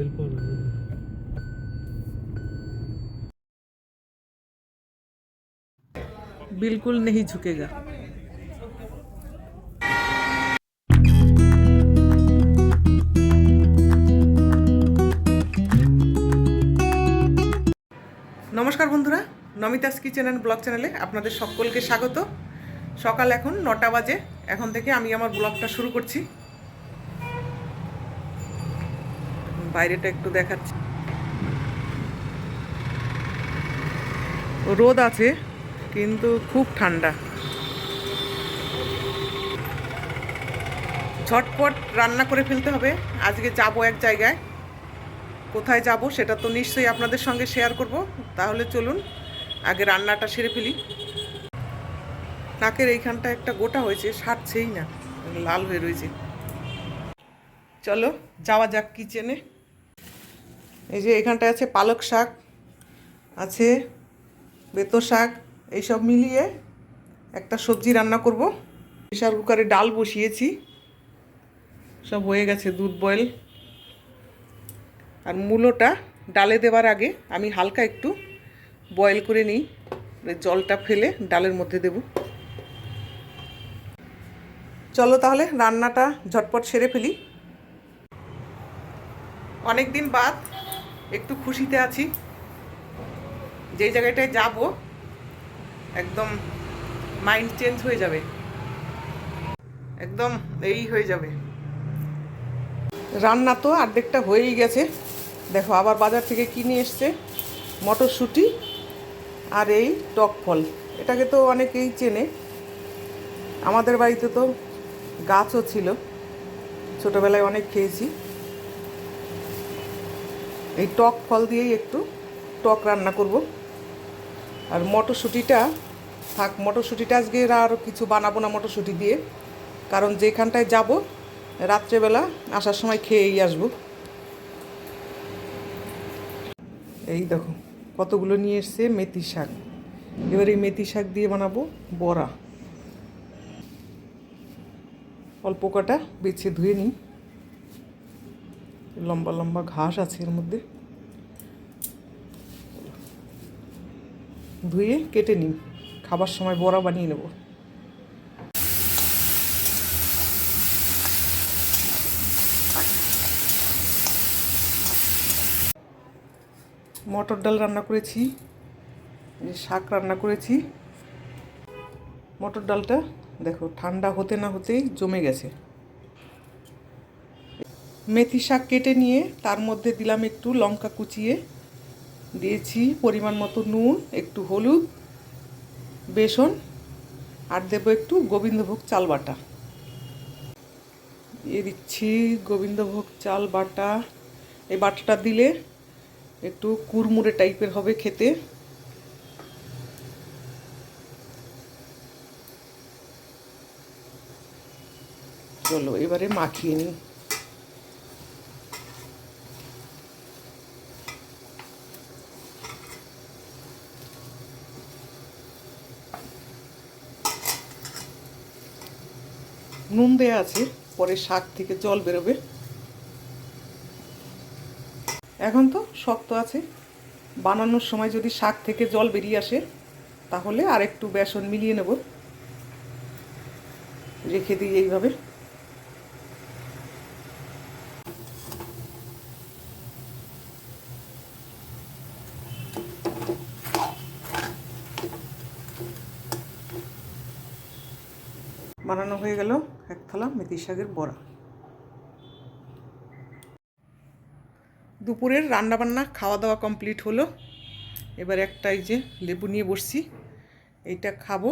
तेल पर बिल्कुल नहीं झुकेगा নমস্কার বন্ধুরা নমিতাস কিচেন অ্যান্ড ব্লগ চ্যানেলে আপনাদের সকলকে স্বাগত সকাল এখন নটা বাজে এখন থেকে আমি আমার ব্লগটা শুরু করছি বাইরেটা একটু দেখাচ্ছি। রোদ আছে, কিন্তু খুব ঠান্ডা। ঝটপট রান্না করে ফেলতে হবে। আজকে যাব এক জায়গায়। কোথায় যাব সেটা তো নিশ্চয়ই আপনাদের সঙ্গে শেয়ার করব। তাহলে চলুন, আগে রান্নাটা সেরে ফেলি। নাকের এইখানটা একটা গোটা হয়েছে, সারছেই না, লাল হয়ে রয়েছে। চলো, যাওয়া যাক কিচেনে এই যে এখানটায় আছে পালক শাক, আছে বেতো শাক, এইসব মিলিয়ে একটা সবজি রান্না করব। প্রেশার কুকারে ডাল বসিয়েছি। সব হয়ে গেছে দুধ বয়েল। আর মূলোটা ডালে দেওয়ার আগে আমি হালকা একটু বয়েল করে নিই। মানে জলটা ফেলে ডালের মধ্যে দেব। চলো তাহলে রান্নাটা ঝটপট সেরে ফেলি। অনেক দিন বাদ একটু খুশিতে আছি। যেই জায়গাটায় যাব, একদম মাইন্ড চেঞ্জ হয়ে যাবে। একদম এই হয়ে যাবে। রান্না তো অর্ধেকটা হয়েই গেছে। দেখো, আবার বাজার থেকে কিনে এসছে মটরশুঁটি আর এই টক ফল। এটাকে তো অনেকেই চেনে। আমাদের বাড়িতে তো গাছও ছিল। ছোটোবেলায় অনেক খেয়েছি। এই টক ফল দিয়েই একটু টক রান্না করব। আর মটরশুঁটিটা, থাক, মটরশুঁটিটা আজকে আর কিছু বানাবো না মটরশুঁটি দিয়ে। কারণ যেখানটায় যাব, রাত্রেবেলা আসার সময় খেয়েই আসব। এই দেখো, কতগুলো নিয়ে এসছে মেথি শাক। এবার এই মেথি শাক দিয়ে বানাবো বড়া। অল্প কটা বেছে ধুয়ে নিই। লম্বা লম্বা ঘাস আছে এর মধ্যে। ধুয়ে কেটে নিই। খাবার সময় বড়া বানিয়ে নেব। মটর ডাল রান্না করেছি শাক রান্না করেছি। মটর ডালটা দেখো, ঠান্ডা হতে না হতেই জমে গেছে। মেথি শাক কেটে নিয়ে তার মধ্যে দিলাম একটু লঙ্কা কুচিয়ে। দিয়েছি পরিমাণ মতো নুন, একটু হলুদ, বেসন, আর দেবো একটু গোবিন্দভোগ চাল বাটা। দিয়ে দিচ্ছি গোবিন্দভোগ চাল বাটা। এই বাটাটা দিলে একটু কুরমুরে টাইপের হবে খেতে। চলো, এবারে মাখিয়ে নিই। নুন দেয়া আছে, পরে শাক থেকে জল বেরোবে। এখন তো শক্ত আছে। বানানোর সময় যদি শাক থেকে জল বেরিয়ে আসে, তাহলে আর একটু বেসন মিলিয়ে নেব। রেখে দিই এইভাবে। বানানো হয়ে গেল। এক থালা মেথি শাকের বড়া। দুপুরের রান্নাবান্না খাওয়া দাওয়া কমপ্লিট হলো। এবার একটা এই যে লেবু নিয়ে বসছি। এইটা খাব।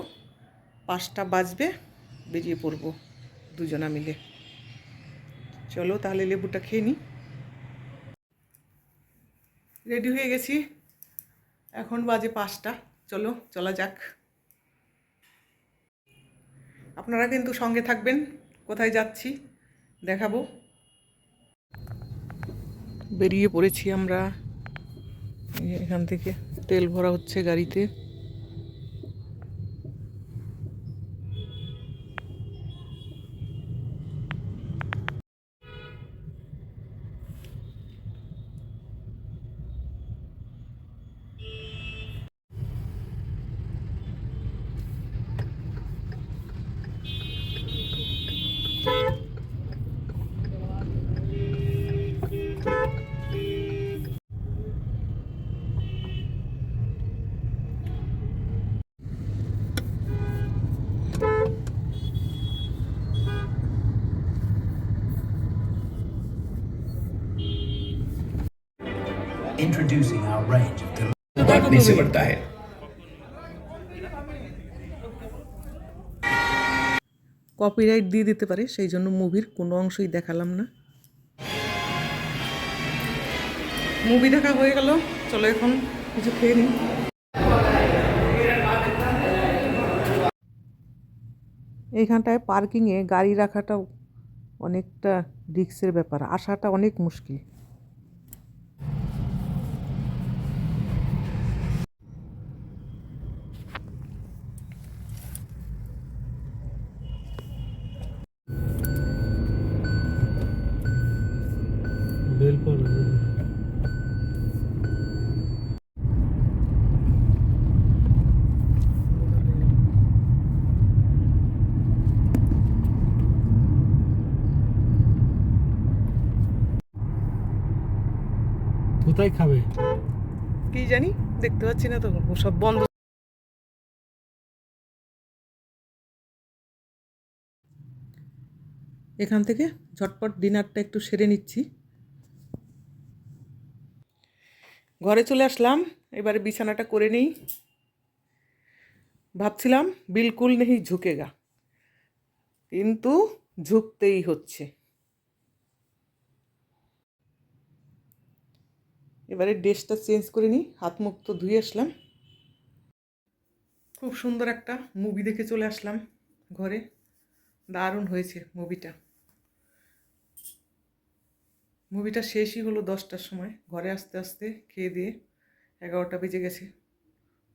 পাঁচটা বাজবে, বেরিয়ে পড়ব দুজনা মিলে। চলো তাহলে লেবুটা খেয়ে নিই রেডি হয়ে গেছি। এখন বাজে পাঁচটা। চলো, চলা যাক। আপনারা কিন্তু সঙ্গে থাকবেন। কোথায় যাচ্ছি? দেখাবো। বেরিয়ে পড়েছি আমরা। এখান থেকে তেল ভরা হচ্ছে গাড়িতে। Introducing our range of del- काटने से बढ़ता है কপিরাইট দিয়ে দিতে পারে সেই জন্য মুভির কোনো অংশই দেখালাম না মুভি দেখা হয়ে গেল চলো এখন কিছু খেয়ে নিই এইখানটায় পার্কিংয়ে গাড়ি রাখাটাও অনেকটা রিক্সের ব্যাপার আসাটা অনেক মুশকিল কোথায় খাবে? কি জানি? দেখতে পাচ্ছি না তো সব বন্ধ। এখান থেকে ঝটপট ডিনারটা একটু সেরে নিচ্ছি। ঘরে চলে আসলাম, এবারে বিছানাটা করে নেই। ভাবছিলাম, বিলকুল নেই ঝুঁকেগা, কিন্তু ঝুঁকতেই হচ্ছে। এবারে ড্রেসটা চেঞ্জ করে নিই, হাত মুখ তো ধুয়ে আসলাম। খুব সুন্দর একটা মুভি দেখে চলে আসলাম ঘরে। দারুণ হয়েছে মুভিটা মুভিটা শেষই হলো দশটার সময়, ঘরে আসতে আসতে খেয়ে দিয়ে এগারোটা বেজে গেছে।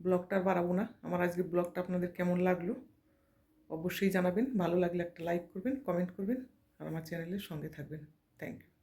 ব্লগটা আর বাড়াবো না, আমার আজকে ব্লগটা আপনাদের কেমন লাগল অবশ্যই জানাবেন, ভালো লাগলে একটা লাইক করবেন কমেন্ট করবেন, আর আমার চ্যানেলের সঙ্গে থাকবেন। Thank you